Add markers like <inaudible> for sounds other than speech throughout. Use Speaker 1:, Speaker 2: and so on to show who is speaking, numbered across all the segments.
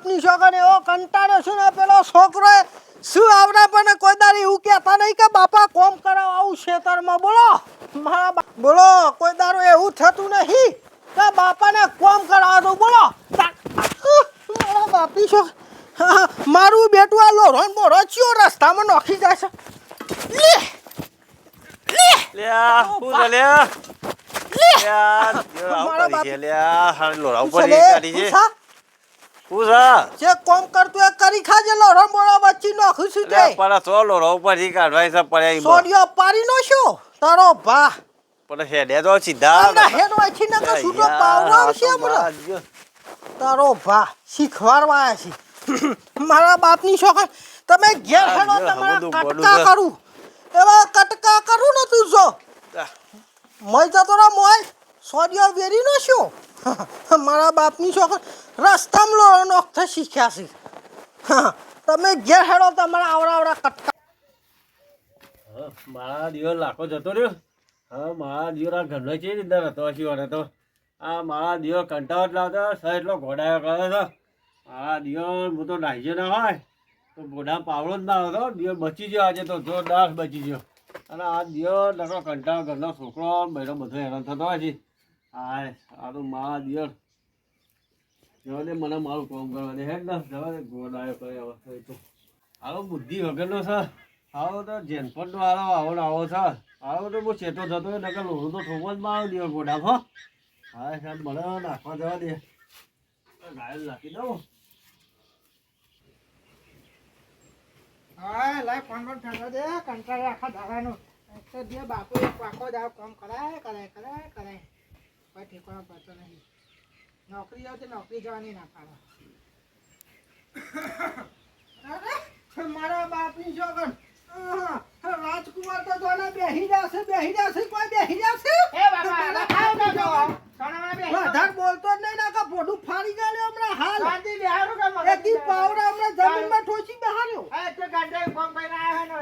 Speaker 1: બાપની છોકરાને એવો કંટાળો છું ને પેલો છોકરો શું આવડે પણ કોઈ દારી એવું કહેતા નહીં કે બાપા કોમ કરાવ આવું ખેતરમાં બોલો. મારા બોલો કોઈ દારું એવું થતું નહીં. કે બાપાને કોમ કરાવવા દઉં બોલો મારા બાપની છો. મારું બેટું આ લોરોન બોરો ચિયો રસ્તામાં નોખી જાય છે લે? મારા
Speaker 2: બાપ. લોરા ઉપર છે.
Speaker 1: પૂછા?
Speaker 2: છે
Speaker 1: જે કોમ કરતું એ કરી ખાજે લોરોન બોરો બચ્ચી છું
Speaker 2: લ્યા
Speaker 1: તે
Speaker 2: પરા સો લોરા ઉપર કાઢવાય છે પડ્યા
Speaker 1: સોડિયો પાડી નો શું? તારો ભા.
Speaker 2: પણ હેડે તો સીધા
Speaker 1: હેડ વાંચી ને કે છૂટો પાવડો આવશે. તારો ભા શીખવાડવા આવ્યા છે. મારા બાપની છોકર તમે ઘેર હેડો તમારા કટકા કરું. એવા કટકા કરું ને તું જો. મોય જતો રે મોય. સોડિયો વેરી નો શું? <laughs> મારા બાપની છોકરા રસ્તામાં લો નોખતા શીખ્યા છે. તમે ઘેર હેડો, તમારા આવડા આવડા કટકા
Speaker 2: મારા દિવસ લાખો જતો રહ્યો. હા, મારા દિવસ આ ઘરનો છે અંદર હતો વાળે તો? આ મારા દિવસ કંટાળો જ લાવતો સર એટલો ઘોડાયો કરે છે. મારા દિવસ હું તો નાઈજો ના હોય, તો ઘોડા પાવડો જ ના હતો દિવસ બચી ગયો આજે તો જોરદાર બચી ગયો. અને આ દિવસ લખો કંટાળો ઘરનો છોકરો બહેરો બધો હેરાન થતો હોય છે. હા આ તો મારા દિવસ જવા દે, મને મારું કામ કરવા દે. હેડ ના, જવા દે ઘોડાયો કરે હવે તો. આવો બુદ્ધિ વગરનો છે. આવો તો જેનપટનો આવો આવો ને આવો છે. આવો તો બહુ ચેતો જતો નકર લોહું તો ઠોકો જ મારો દીવો ગોડા હો. હા, સાહેબ, મને નાખવા જવા દે. ગાયલ નાખી દઉં.
Speaker 1: હા, લાય ફોન ફોન ઠંડો દે, કંટાળે આખા દાડાનો. તો જે બાપુ એક દાડો કામ કરાય કરાય કરાય કરાય. કોઈ ઠેકાણો પડતો નહીં. નોકરી આવે તો નોકરી જવાની ના પાડો. મારા બાપની જોગણ. રાજકુમાર તો જોને બેહી જશે બેહી જશે કોઈ બેહી જશે? મારા બાપની જો વધારે બોલતો જ નહીં ના કે ફાડી ગયેલું હમણાં હાલ. એકી પાવડા હમણાં જમીનમાં ઠોચી બેહાર્યો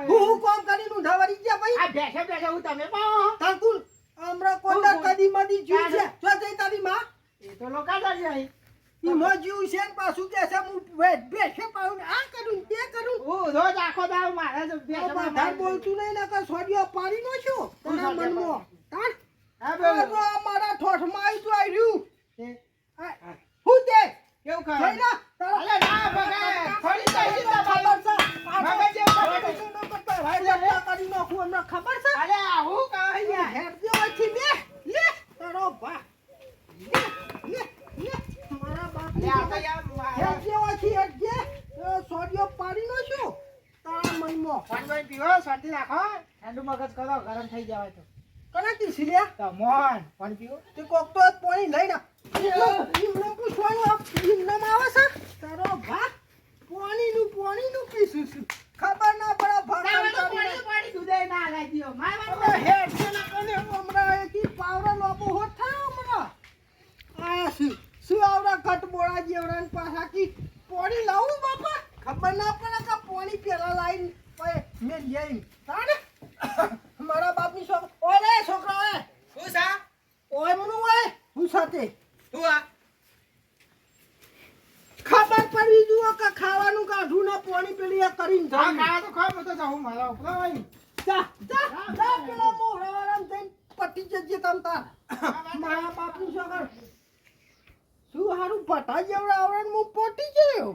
Speaker 1: હું હું કોમ કરીને ઊંધા ધવરી ગયા ભાઈ? તાકુલ હમણાં કોઈના કદી મદી જીવ છે જો જઈ તારી માં ઈ મો જીવ છે ને પાછું કે છે હું વે- બેસે પાઉં ને આ કરું ને તે કરું તો વધારે બોલતું નહીં ને કે સોડિયો પાડી નો છું તારા મનમાં? તાર આ તો અમારા ઠોઠમાં આવી તો આવ્યું આ, હું. તે? જઈ ના, તારા- ખબર છે? આ તો ખબર છે નો કરતા ભાઈ લગ્ન કરી નાખું હમણાં ખબર છે? હેરજો અહીંથી લે, લે, તારો ભા. લે, લે, લે. મારા બાપની છોકરી. હેરજો અહીંથી, હેરજે. એ સોડિયો પાડી નો કને લે? તે. કોક તો પાણી લઈને આવ. એમનો- એમનો પૂછવાનું આ એમનામાં આવે છે? તારો ભા પાણીનું પાણીનું પીશું છું. ખબર ના પડે ભા હવે હેડ છે ને કને? હમણાં એકી પાવડો લોબો હોત થાય હમણાં. આ શું? શું આવડા ઘટ બોળા જેવડા પાછા કી પાણી લાવું બાપા? ખબર ના પડે. પાણી પછી મેં લઈ તાને મારા બાપની છોકરા ઓય. રે છોકરા ઓય ઓય મનું ઓય. હું સાથે. ખબર પડવી જુઓ કે ખાવાનું કાઢું ને પાણી પેલી એ કરીને. જા જા જા પેલા મોહરાવાળાને જઈને પટી જજે તમ તાર. મારા બાપની છોકર શું હારું પટા જેવડા આવડે હું પટી ગયો?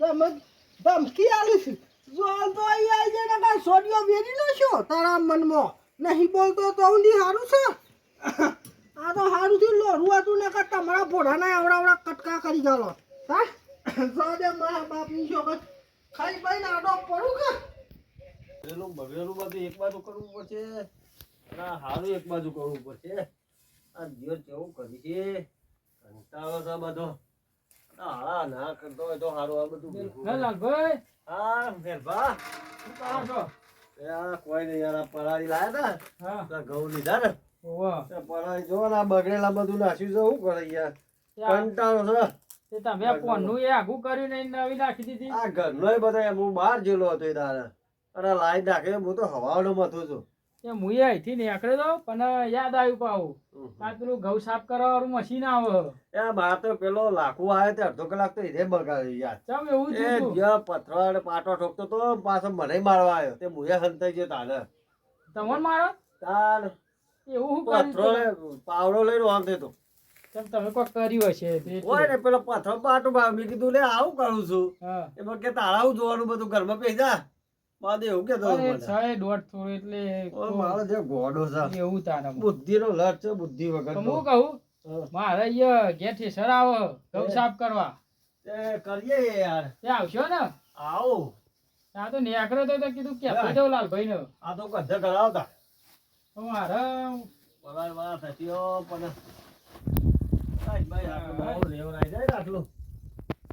Speaker 1: તમે ધમકી આલી છું. જો હાલ તો અહીં આવી જાય ને કાંઈ સોડિયો વેરી લેશો તારા મનમાં નહીં બોલતો તો ઊંધી સારું છે આ તો સારું થી લોરું હતું ને કે તમારા ભોળાના આવડાવડા આવડા કટકા કરી ગાલો હા સોદે મારા બાપની છોકર ખાઈ ભાઈ આડો પડું કે
Speaker 2: પેલું બગડેલું બધું એક બાજુ કરવું પડશે અને સારું એક બાજુ કરવું પડશે આ દિવસ કેવું કરી છે કંટાળો બધો. હાળા ના કરતો હોય તો સારું આ બધું ભેગું. હા મેરભા શું કરો છો. એ આ કોઈ નહીં યાર આ પરાળી લાયા તા. આ ઘઉં લીધા ને. તે પરાળી જો ને આ બગડેલા બધું નાખ્યું છે શું કરે યાર? કંટાળો છે.
Speaker 3: તમે કોનું એ આગું કર્યું નવી નાખી દીધી.
Speaker 2: આ ઘરનો બધા હું બહાર જેલો હતો એ દાડા. અને લાઈ નાખે હું તો હવાનો મથું છું.
Speaker 3: એ મુએ અહીંથી નીકળ્યો તો પણ યાદ આવ્યું પાઉ આ પેલું ઘઉં સાફ કરવા વાળું મશીન આવે.
Speaker 2: એ મારે તો પેલો લાખું આવે તે અડધો કલાક તો એને બગાડ્યો યાર.
Speaker 3: ચમ એવું
Speaker 2: એ
Speaker 3: થયું
Speaker 2: જ્યાં પથરો અને પાટો ઠોકતો તો પાછો મને મારવા આવ્યો. તે મુએ હંતાઈ ગયો તાને.
Speaker 3: તમને મારો
Speaker 2: તાર
Speaker 3: એવું હું
Speaker 2: પથરો પાવડો લઈને આમ દેતો.
Speaker 3: તમે કોઈ કર્યું હશે
Speaker 2: હોય ને પેલો પથરો પાટો મેં કીધું લે આવું કરું છું.
Speaker 3: એ
Speaker 2: એમાં કે તારા જોવાનું બધું ઘરમાં પૈસા બાદ એવું કેતો
Speaker 3: અરે
Speaker 2: મને.
Speaker 3: દોઢ થોડું એટલે
Speaker 2: મારો જે ગોડો છે.
Speaker 3: એવું તારે
Speaker 2: બુદ્ધિનો લટ છે બુદ્ધિ વગર
Speaker 3: હું કહું મારે અહીંયા ઠેસર ઘઉં સાફ કરવા.
Speaker 2: કરીએ યાર.
Speaker 3: તે આવશો ને?
Speaker 2: આવો.
Speaker 3: આ તો નીકળ્યો તો તો કીધું કે તો લાલભાઈ નો
Speaker 2: આ તો કધે કરાવતા.
Speaker 3: મારે
Speaker 2: પગાર વાત હતી પણ ભાઈ આટલું લેવરાઈ જાય આટલું?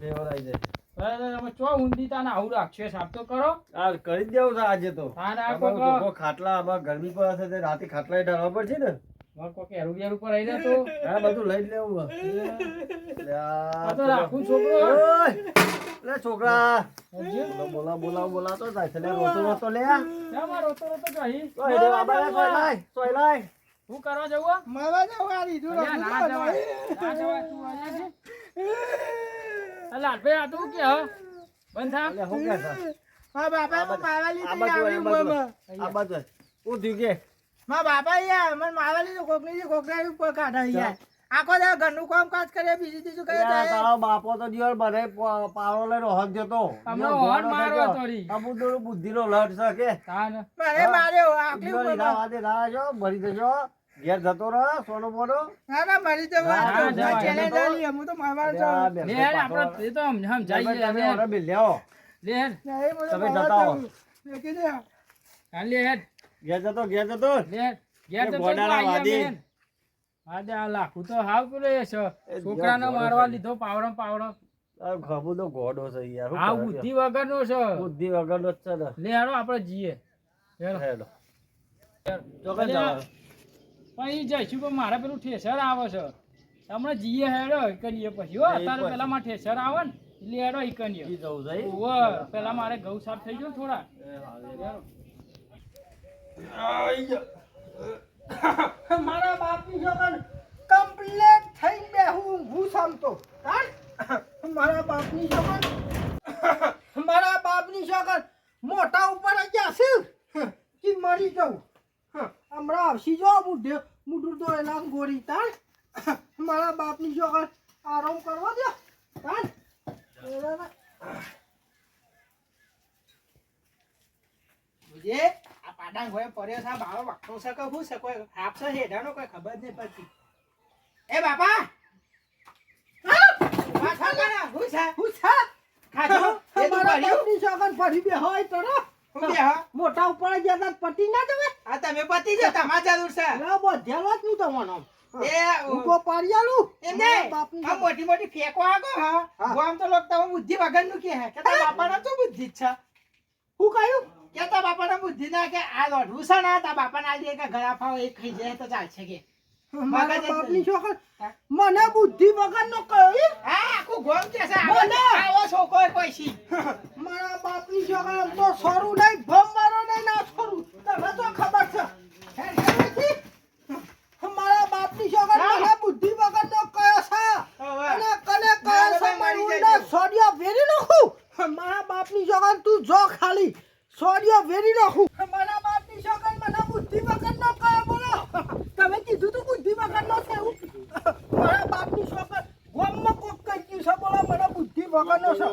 Speaker 2: લેવરાઈ જાય.
Speaker 3: બરાબર, અમે ચો ઊંધી આવું રાખશે સાફ તો કરો.
Speaker 2: આ કરી જ દેવું છે આજે તો. ખાટલા આમાં ગરમી પર હશે તે રાતે ખાટલા ઢાળવા પડશે ને? હા
Speaker 3: છોકરો?
Speaker 2: બોલા બોલા બોલા તો.
Speaker 3: શું કરવા જવું હો?
Speaker 4: મારવા આ લીધું <laughs>
Speaker 3: તું અહીંયા છે? આ તું કે હ? બંધ થા.
Speaker 2: લે, હું કે?
Speaker 4: મારા બાપા
Speaker 2: મો બાજુ.
Speaker 4: મારવા આવી
Speaker 2: આ બાજુ. ઓ બાજુ. કે
Speaker 4: મારા બાપા યાર મન માવાલી તો કોકની જે કોકરા ઉપર કાઢા યાર આખો દા ઘરનું કામ કાજ કરે બીજું ત્રીજું કરે જાય
Speaker 2: તારો બાપો તો દિવસ પ- પાવડો લઈને હોક જતો
Speaker 3: તમને હોર્ન મારવા તોરી
Speaker 2: અમુક બુદ્ધિનો નો લડ કે
Speaker 3: તાન.
Speaker 4: મારે માર્યો આખલી ઉપર
Speaker 2: દે ના આવજો, મરી જજો ઘેર જતો રહો સોનો મોનો
Speaker 4: ના ના મારી
Speaker 3: તો.
Speaker 4: ચેલેન્જ આલી હું તો મારવા જાઉં
Speaker 3: લે, આપણે એ તો હમ
Speaker 2: તમે
Speaker 3: લે.
Speaker 2: ઓરે બી.
Speaker 3: લે,
Speaker 2: તમે જતા હો.
Speaker 4: મેં કીધું,
Speaker 3: હા, લે, હેડ.
Speaker 2: ઘેર જતો ઘેર જતો
Speaker 3: લે, ઘેર જતો
Speaker 2: વાદી.
Speaker 3: આજે આ લાખું તો હાવ પેલો છો છોકરાને મારવા લીધો પાવડો પાવડો
Speaker 2: આ ખબુ તો ગોડો છે યાર
Speaker 3: આ બુદ્ધિ વગરનો છે
Speaker 2: બુદ્ધિ વગરનો જ છે ને
Speaker 3: લે હેડો આપણે જઈએ હેડો.
Speaker 2: હેડો.
Speaker 3: ચોકન
Speaker 2: જવાનું.
Speaker 3: પણ ઈ જઈશું પણ મારે પેલું ઠેસર આવે છે. હમણાં જઈએ હેડો કરીએ પછી હો અત્યારે. પેલા માં ઠેસર આવે ને એટલે હેડો એ કરીએ
Speaker 2: છે
Speaker 3: પેલા મારે ઘઉં સાફ થઈ ગયો થોડા.
Speaker 4: મારા બાપની જોગન કમ્પ્લેટ થઈ બે હું સમતો. કાન મારા બાપની જોગન મારા બાપની જોગન મોટા ઉપર ગયા જશે કે મરી જાઉં હમણાં આવશી જો મુઢે મુઢું તો એના ગોરી તાણ મારા બાપની છોકર આરામ કરવા દો તાણ જે આ પાડા ગોય પડ્યો છે બાળો વાગતો છે કે શું છે કોઈ છે હેઠાનો કોઈ ખબર જ નહીં પડતી એ બાપા શું છે? શું છે? ખાધું? એ તું પડ્યું? શું કે હા?
Speaker 1: મોટા ઉપર ગયા પતિ ના જવે
Speaker 4: આ તમે પતી જાઓ, તમારે જરૂર છે.
Speaker 1: ના બધેલો જ નું તમારો
Speaker 4: એ,
Speaker 1: હું તો પારિયાલું.
Speaker 4: એમ નહીં.
Speaker 1: બાપની
Speaker 4: આ મોટી મોટી ફેંકો આગો. હા. તો લોક તમે બુદ્ધિ વગરનું કે હે કે તારા બાપાના તો બુદ્ધિ છે?
Speaker 1: હું કહ્યું?
Speaker 4: કે તારા બાપાના બુદ્ધિ ના કે આ દોઢું. છે ને તારા બાપાને આ દે કે ગળા ફાવ એક ખાઈ જાય તો ચાલશે કે.
Speaker 1: મારા બાપની છોકર. મને બુદ્ધિ વગર નો કહી?
Speaker 4: હા આખું ગોમ છે
Speaker 1: બોલો.
Speaker 4: આવો છોકરો કોઈ સી
Speaker 1: મારા બાપની છોકર તો સોરું નહીં ભમ મારો નહીં ના સોરું. તને તો ખબર છે? મારા બાપની છોકર. મને બુદ્ધિ વગર નો છે? અને કને કહ્યો છે?
Speaker 4: ના,
Speaker 1: મારું
Speaker 4: મરી
Speaker 1: સોડિયો વેરી નાખું? મારા બાપની છોકર તું જો ખાલી. સોડિયો વેરી નાખું. મારા બાપની છોકર મને બુદ્ધિ વગર નો કહ્યો બોલો તમે કીધું તું બુદ્ધિ વગર નો છે એવું મારા બાપની છોકર ગામમાં કોક કહી ગયું છે બોલો મને બુદ્ધિ વગર નો છે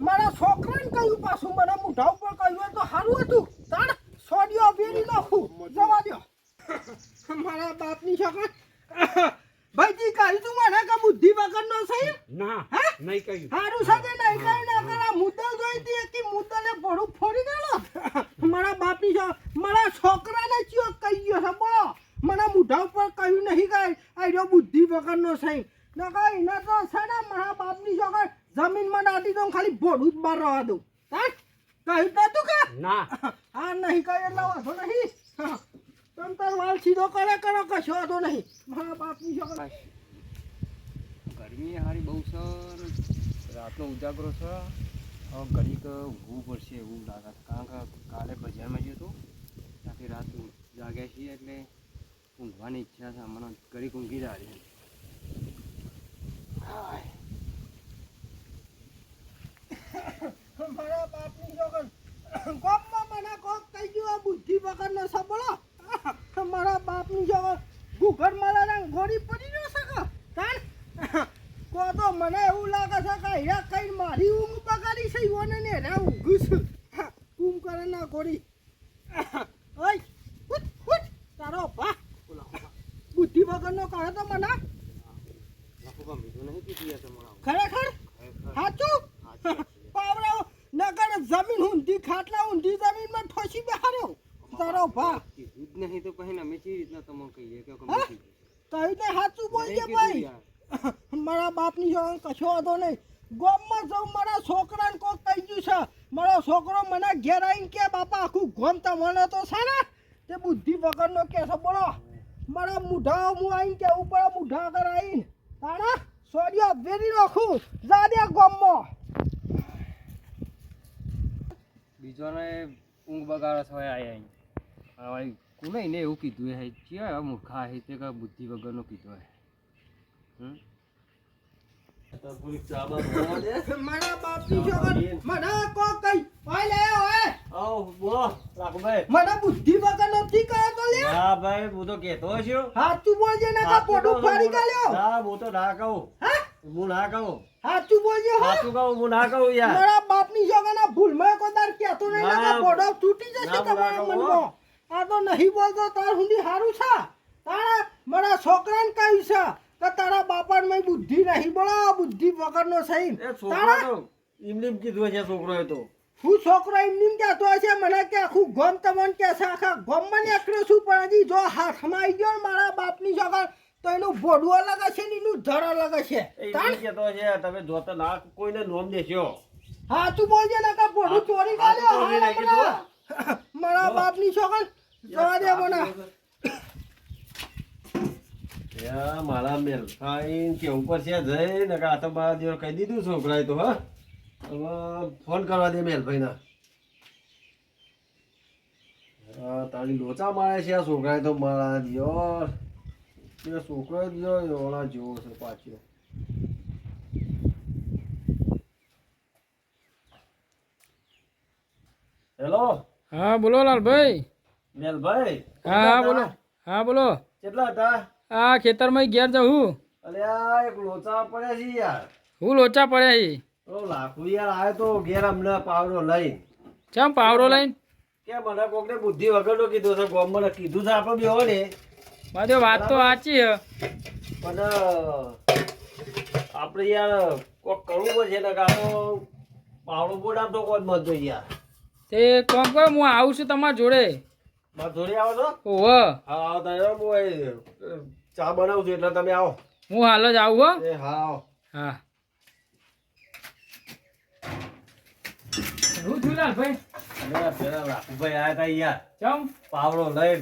Speaker 1: મારા છોકરાને કહ્યું પાછું મને મોઢા ઉપર કહ્યું હોય તો સારું હતું તાણ સોડિયો વેરી નાખું જવા દ્યો મારા બાપની છોકર ભાઈજી કહ્યું તું મને કે બુદ્ધિ વગર નો છે એમ?
Speaker 2: ના
Speaker 1: હે?
Speaker 2: નહીં કહ્યું
Speaker 1: હારું સાથે નહીં કઈ ના કરા મુદ્દલ જોઈ હતી કે મુદ્દલે ભોળું ફોડી ગયેલો મારા બાપની છો મારા છોકરાને ચિયો કહી ગયો છે બોલો મને મુઢા ઉપર કહ્યું નહીં કઈ આર્યો બુદ્ધિ વગરનો છે ન કઈ ન તો છે ને મારા બાપની છોકર જમીનમાં દાટી દઉં ખાલી ભોળું જ રહેવા દઉં. કહ્યું તો તું કે?
Speaker 2: ના.
Speaker 1: હા નહીં કહ્યું એટલે વાંધો નહીં. હા. તમ તાર વાલ સીધો કરે કરો કશો વાંધો નહીં. મારા બાપની છોકર
Speaker 3: ગરમી હારી બહુ છે ને. રાતનો ઉજાગરો છે. હવે ઘડીક ઊંઘવું પડશે એવું લાગે. કારણ કે કાલે બજારમાં ગયો તો ત્યાંથી રાત
Speaker 5: જાગ્યા છીએ એટલે ઊંઘવાની ઈચ્છા છે. હમણાં ઘડીક ઊંઘી જાય <laughs>
Speaker 1: મારા બાપની છોકર ગામમાં મને કોક કહી ગયું આ બુદ્ધિ વગરનો સબળો મારા બાપની છોકર ઘૂઘર મારા ઘોડી પડી ન શકે તાણ કો તો મને એવું લાગે છે કે હીરા કઈ મારી ઊંઘ બગાડી છે ઈવોને ને રે ઊંઘું છું કુંભકર્ણના ઘોડી ઓય ઉઠ ઉઠ તારો ભા બુદ્ધિ વગરનો કહે તો મને
Speaker 5: બીજું નહીં કીધું યાર તમારા
Speaker 1: ખરેખર સાચું પાવડા નગર જમીન ઊંધી ખાટલા ઊંધી જમીનમાં ઠોસી બેહાર્યો તારો ભા
Speaker 5: કીધું જ નહીં તો પછી અમે કેવી રીતના તમને કહીએ કે
Speaker 1: હા? કહીને સાચું બોલજે ભાઈ. <laughs> મારા બાપની જો કશો વાંધો નહીં. ગોમમાં જઉં મારા છોકરાને કોક કહી ગયું છે મારો છોકરો મને ઘેર આવીને કે બાપા આખું ગોમ તમને તો છે ને? તે બુદ્ધિ વગરનો કે છે બોલો મારા મુઢા હું આવીને કેવું પડે મુઢા આગળ આવીને તાણા સોડિયો વેરી નાખું. જા દે ગોમમાં.
Speaker 5: બીજોને ઊંઘ બગાડો છો આયા અહીં કોને એને એવું કીધું હે ચિયા મૂર્ખા હે તે કે બુદ્ધિ વગરનો કીધો હે?
Speaker 1: કહી ઓય લે ઓય
Speaker 2: આવો, બોલો, રાખુભાઈ.
Speaker 1: મને બુદ્ધિ વગર નથી કહે તો લે
Speaker 2: હા ભાઈ હું તો કહેતો છું.
Speaker 1: સાચું બોલજે ને
Speaker 2: ના ના કહું.
Speaker 1: સાચું બોલજે હો.
Speaker 2: સાચું કહું હું ના કહું યાર.
Speaker 1: મારા બાપની છોકરાના ભૂલમાં કોદાર કહેતો નહીં ને
Speaker 2: ના,
Speaker 1: કે પોડો તૂટી જશે
Speaker 2: ના,
Speaker 1: તમારા મનમાં? આ તો નહીં બોલતો તાર સુધી સારું છે? તારા મારા છોકરાને કહ્યું છે કે તારા બાપાને મેં બુદ્ધિ નહીં બોલો બુદ્ધિ વગરનો સહી તારા
Speaker 2: એમને એમ કીધું છે છોકરો તો.
Speaker 1: હું છોકરો એમની કહેતો હશે મને કે આખું ગમ તમને કે છે આખા ગમ મને એકડે છું પણ હજી જો હાથમાં આવી ગયો ને મારા બાપની છોકર તો એનું ભોડું અલગ હશે ને એનું ધર અલગ હશે.
Speaker 2: કહેતો છે તમે જોતા ના કોઈને નોમ દેશો.
Speaker 1: હા તું બોલજે ને કે ભોડું ચોરી કાઢ્યો. મારા બાપની છોકર જવા દે
Speaker 2: મારા મેલ ખાઈ કેવું પડશે જઈ ને આ તો મારા દિવસ કહી દીધું છોકરાએ તો હા? ફોન કરવા દે મેલભાઈ ના હા તારી લોચા મારે છે આ છોકરાએ તો મારા દિયોર. એ છોકરો દિયો ઓલા જેવો છે પાછો. હેલો?
Speaker 3: હા બોલો લાલભાઈ.
Speaker 2: મેલભાઈ
Speaker 3: હા બોલો. હા બોલો.
Speaker 2: કેટલા હતા?
Speaker 3: આ ખેતરમાં ઘેર જાઉં
Speaker 2: અરે આ એક લોચા પડ્યા છે યાર.
Speaker 3: હું લોચા પડ્યા છે.
Speaker 2: ઓ લાખુ યાર આવ્યો તો ઘેર અમને પાવડો લઈ
Speaker 3: ચમ પાવડો લઈને?
Speaker 2: કે મને કોકને બુદ્ધિ વગરનો કીધું છે ગોમ મને કીધું છે આપણે બેહો ને.
Speaker 3: મારી વાત તો સાચી છે.
Speaker 2: પણ આપણે યાર કોક કરવું પડશે ને કાં તો પાવડો બોડામ તો કોઈ મત યાર?
Speaker 3: તે કોમ કરો હું આવું છું તમારા જોડે.
Speaker 2: મારે જોડે આવો છો?
Speaker 3: ઓહ.
Speaker 2: હા આવો તારે. હું ચા બનાવું છું એટલે તમે આવો.
Speaker 3: હું હાલ જ આવું હો.
Speaker 2: એ હા આવો.
Speaker 3: હા. હું છું ભાઈ
Speaker 2: અરે પેલા આવ્યા હતા યાર
Speaker 3: ચમ?
Speaker 2: પાવડો લઈ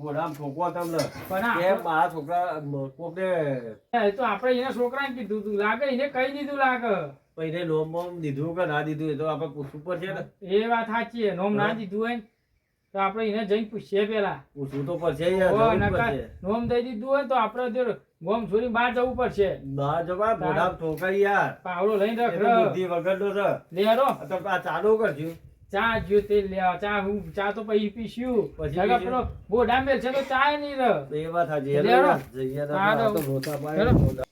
Speaker 2: બોડામ ઠોકવા તમને. કે મારા છોકરા કોકને
Speaker 3: એ તો આપણે એના છોકરાને કીધું તું. લાગે એને કહી દીધું લાગે.
Speaker 2: પहिले નોમ દીધું કે ના દીધું એ તો આપણે પૂછવું પડશે ને.
Speaker 3: એ વાત સાચી નોમ ના દીધું હોય તો આપણે એને જઈને પૂછીએ પેલા.
Speaker 2: પૂછવું તો પડશે યાર જવું પડશે.
Speaker 3: નોમ દઈ દીધું હોય તો આપણે જો ગોમ છોડી બહાર જવું પડશે.
Speaker 2: બહાર જવા મોઢા ઠોકાઈ યાર.
Speaker 3: પાવડો લઈને રખ
Speaker 2: તો બુદ્ધિ વગરનો છે.
Speaker 3: લેરો
Speaker 2: તો આ ચાલુ કરજો
Speaker 3: ચા જો તે લે ચા હું ચા તો પછી પીશું.
Speaker 2: પછી?
Speaker 3: પેલો બોડા મેલ છે તો ચા નહીં રહ
Speaker 2: તો એ વાત હેલો
Speaker 3: લેરો.
Speaker 2: જઈએ તો તો
Speaker 3: તો. હેલો.
Speaker 2: રોતા.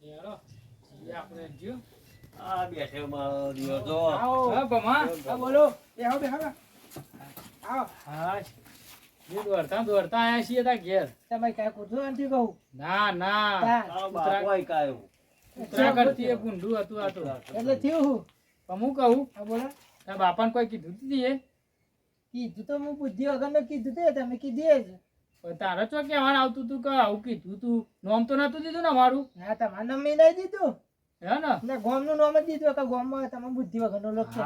Speaker 3: લેરો આપણે જો.
Speaker 2: આ બેઠે મારો દિવસ આવો
Speaker 3: હા ભમા. બોલો.
Speaker 1: બેહો બેહો
Speaker 3: હા જે દોડતા દોડતા આયા છીએ તા ઘેર.
Speaker 1: તમે કાંઈ કૂતરું નથી કહું?
Speaker 3: ના ના.
Speaker 1: હા.
Speaker 2: તારો કાયો.
Speaker 3: ઉતરા કરતી એ ભૂંડું હતું આ તો.
Speaker 1: એટલે થયું હું
Speaker 3: પણ હું કહું
Speaker 1: હા બોલો.
Speaker 3: તારા બાપાને કોઈ કીધું તું એ.
Speaker 1: કીધું તો હું બુદ્ધિ વગરનું કીધું તે તમે કીધી જ.
Speaker 3: પણ તારે ચો કહેવાનું આવતું તું કે આવું કીધું તું? નોમ તો નતું દીધું ને અમારું?
Speaker 1: હા તમારું નામ મેં નહીં દીધું.
Speaker 3: હે ને?
Speaker 1: ગોમનું નામ જ દીધું કે ગોમમાં તમે બુદ્ધિ વગરનો લોક છે.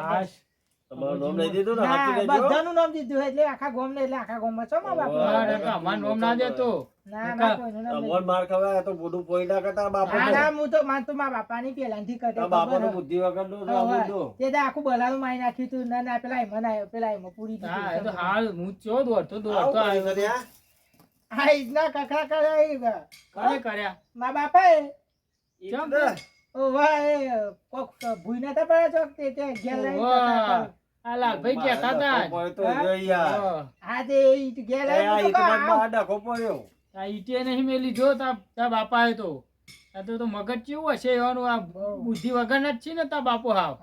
Speaker 1: બધાનું નામ દીધું એટલે આખા ગામ ને એટલે આખા ગામમાં છો મા બાપ
Speaker 3: અમારું નામ ના દેતો.
Speaker 1: ના ના કોઈનું નામ
Speaker 2: અમોન માર ખવાય તો બધું પોઈ ના કરતા
Speaker 1: ના ના હું તો માન તો મારા બાપાની પહેલાથી કરતો
Speaker 2: તારા બાપો
Speaker 1: ખબર
Speaker 2: તો
Speaker 1: હે.
Speaker 2: બુદ્ધિ વગરનું છે,
Speaker 3: હાલ
Speaker 1: ભૂઈ તે.
Speaker 3: આ જ.
Speaker 2: બાપો
Speaker 1: ઈ તો
Speaker 2: આ
Speaker 3: નહીં મેલી જો તા તા તો. આ તો મગજ કેવું હશે એવાનું આ બુદ્ધિ વગર જ છે ને તા બાપો હાવ.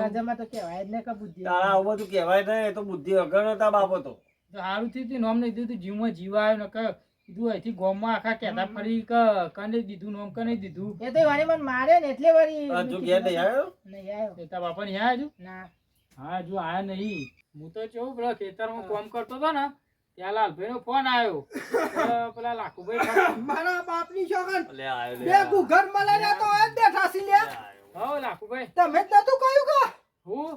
Speaker 1: રાજામાં તો કહેવાય જ ને કે બુદ્ધિ
Speaker 2: તારા આવું બધું કહેવાય નહીં, એ તો બુદ્ધિ વગરનો તારા બાપો તો.
Speaker 3: તો સારું થયું નોમ નહીં દીધું જીવમાં જીવાયો ને કીધું અહીંથી ગોમમાં આખા કેતા ફરી ક કને દીધું નોમ કને દીધું.
Speaker 1: એ તો વારી મને માર્યો ને એટલે વારી
Speaker 2: આ ઘેર નહીં આવ્યો?
Speaker 1: નહીં આવ્યો.
Speaker 3: એ બાપા ને હજુ
Speaker 1: ના.
Speaker 3: હા જો આયા નહીં. હું તો કેવું પેલા ખેતરમાં કામ કરતો હતો ને ત્યાં લાલભાઈ નો ફોન આવ્યો પેલા લાખુભાઈ <laughs>
Speaker 1: મારા બાપની છોકર
Speaker 2: લે
Speaker 1: બે ઘર મળે ને તો એ બેઠા સી લ્યા.
Speaker 2: લે.
Speaker 3: હો લાખુભાઈ.
Speaker 1: તમે જ નતું કહ્યું કે?
Speaker 3: હું?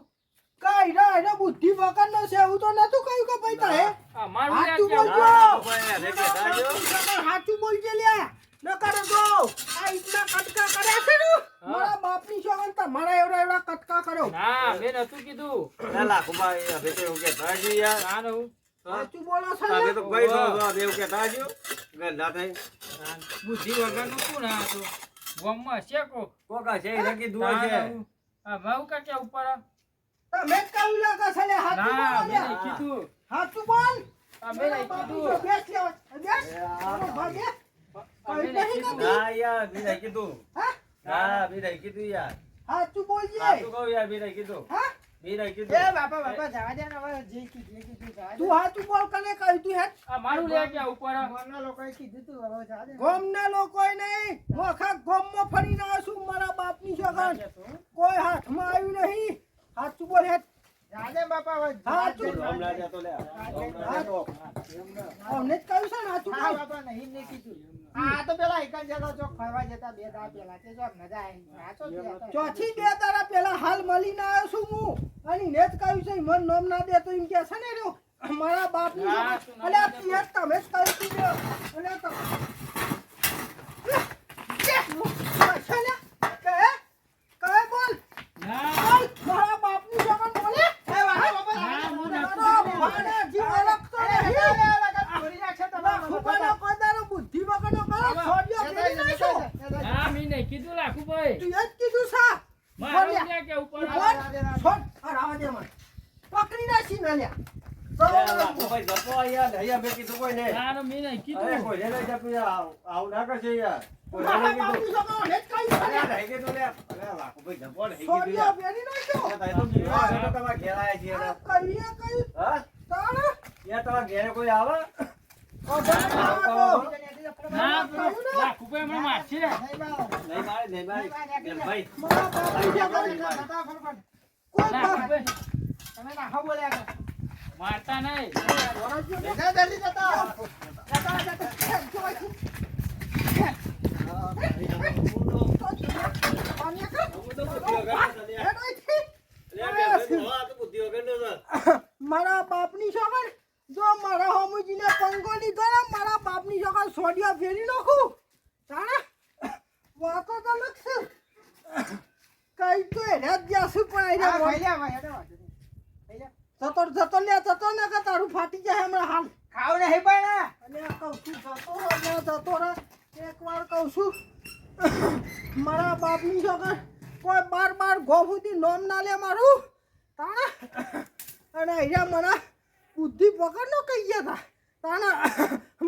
Speaker 1: કાઈ ના એને બુદ્ધિ વગર નો છે એવું તો નતું કહ્યું કે ભાઈ તારે
Speaker 3: મારું
Speaker 1: બોલજો.
Speaker 2: ના.
Speaker 1: હાચું બોલજે લ્યા. નકર જો આ ઈટના કટકા કર્યા છે ને? મારા બાપની છોકર તમારા એવડા એવડા કટકા કરો.
Speaker 3: ના મેં નતું કીધું.
Speaker 2: ના, લાખુભાઈ, હવે તો એવું કહેતા હશે યાર.
Speaker 3: ના રહું?
Speaker 1: સાચું બોલો છો
Speaker 2: તમે? તો કઈ છો, હવે એવું કહેતા ગંદા થઈ.
Speaker 3: બુદ્ધિ વગરનું શું ના હતું? ગોમમાં છે કો
Speaker 2: કોક હશે, એને કીધું
Speaker 3: ના આ ભાવ કાક્યા ઉપર
Speaker 1: તમે કહ્યું લાગે છે લે
Speaker 3: ના મેં કીધું.
Speaker 1: હાચું બોલ.
Speaker 3: આ કીધું.
Speaker 1: બેસ લેવા બેસ. ભાગે.
Speaker 2: ના, યાર, મેં કીધું.
Speaker 1: હા?
Speaker 2: ના, કીધું યાર.
Speaker 1: હાચું બોલજે
Speaker 2: સાચું કહું યાર, મેં કીધું.
Speaker 1: હા?
Speaker 2: મેં નહીં
Speaker 1: એ બાપા બાપા જવા દે ને હવે જે કીધું કીધું જવા દે. તું બોલ કને કહ્યું તું હેડ
Speaker 3: આ મારું લે ક્યાં ઉપર
Speaker 1: ગામના લોકોએ કીધું તું હવે જવા દે. ગામના લોકોએ નહીં હું આખા ગામમાં ફરીને આવ્યો છું મારા બાપની સગન કોઈ હાથમાં આવ્યું નહીં હાચું બોલ હેત જવા બાપા હવે હાચું
Speaker 2: હમણાં જતો લે. હમણાં જતો.
Speaker 1: અમને કહ્યું છે ને
Speaker 4: હા,
Speaker 1: બોલ
Speaker 4: બાપા, નહીં ને કીધું. આ તો પેલા એક જતા ચોક ફરવા જતા બે દા પેલા તે ચોક મજા આવી.
Speaker 1: ચોથી બે તારા પેલા હાલ આવ્યો છું હું. અને ને જ કહ્યું છે મન નોમ ના દે તો એમ કે છે ને રહ્યો મારા બાપની
Speaker 3: ના, ના
Speaker 1: અલ્યા પિયર તમે જ કહ્યું તું લ્યો. અલ્યા તમે કહે બોલ
Speaker 3: ના
Speaker 1: બોલ મારા બાપની છોકર બોલે
Speaker 4: એ વાહ, બાપા,
Speaker 3: ના, હું નથી
Speaker 1: તારો ભાને જીવ અલગતો નહીં.
Speaker 4: છોડી નાખશે તમારા
Speaker 1: લાખુભાઈનો કોદારો બુદ્ધિ વગરનો કરો. છોડ્યો ફેરી નાખો.
Speaker 3: ના મેં નહીં કીધું લાખુભાઈ
Speaker 1: તું એ જ કીધું સા.
Speaker 3: મારું
Speaker 1: બોલ્યા.
Speaker 3: લે ક્યાં ઉપર
Speaker 1: બોલ. છોડ. આ રાવા દે મને. પકડી નાખી ના લ્યા.
Speaker 2: લે, લાખુભાઈ, જતો યાર. નહીં, મેં કીધું કોઈ નહીં.
Speaker 3: ના મેં નહીં
Speaker 2: અરે,
Speaker 3: કીધું
Speaker 2: કોઈને નહીં જતું યાર. આવું- આવું ના કરશે યાર. કોઈને
Speaker 1: મારા
Speaker 2: નહીં
Speaker 1: બાપની
Speaker 2: કીધું.
Speaker 1: છોકરો હેત કહ્યું છે
Speaker 2: અરે,
Speaker 1: લ્યા.
Speaker 2: નહીં કીધું લે. અરે, લાખુભાઈ, જપો, નહીં બીમાર છે યાર. ઘેરે કોઈ આવે?
Speaker 3: મારતા નહીં
Speaker 1: મારા બાપની છોકર જો મારા હોમુજીને પંગો લીધો ને મારા બાપની છોકર સોડિયા ફેરી નાખું. તાણે? વાતો તો લખશે કઈ તો એને જ જાશું પણ
Speaker 4: હા, ભાઈ.
Speaker 1: જતો જતો લે જતો ને કે તારું ફાટી જાય હમણાં હાલ.
Speaker 4: ખાવ નહીં પણ
Speaker 1: અને આ કહું છું જતો જતો રહે. એક વાર કહું છું, મારા બાપની છોકર કોઈ બાર બાર ગો નોમ ના લે મારું. તાણે, અને અહીંયા મને બુદ્ધિ પકડ નો કહી ગયા હતા તાણે,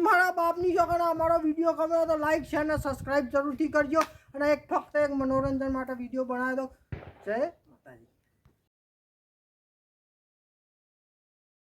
Speaker 1: મારા બાપની છોકરા અમારો વીડિયો ગમે તો લાઈક શેર અને સબસ્ક્રાઈબ જરૂરથી કરજો. અને એક ફક્ત એક મનોરંજન માટે વીડિયો બનાવી દો જય